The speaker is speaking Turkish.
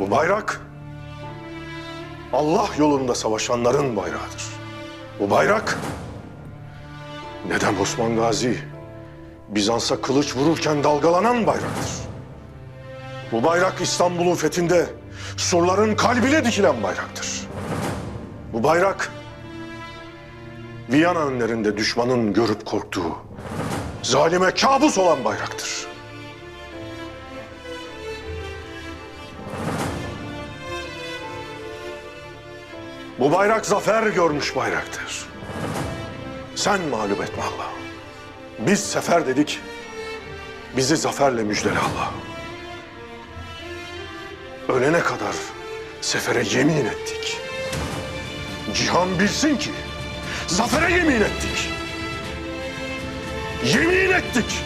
Bu bayrak Allah yolunda savaşanların bayrağıdır. Bu bayrak Nedem Osman Gazi Bizans'a kılıç vururken dalgalanan bayraktır. Bu bayrak İstanbul'un fethinde surların kalbine dikilen bayraktır. Bu bayrak Viyana önlerinde düşmanın görüp korktuğu zalime kabus olan bayraktır. Bu bayrak zafer görmüş bayraktır. Sen mağlup etme Allah. Biz sefer dedik, bizi zaferle müjdele Allah. Ölene kadar sefere yemin ettik. Cihan bilsin ki zafere yemin ettik. Yemin ettik.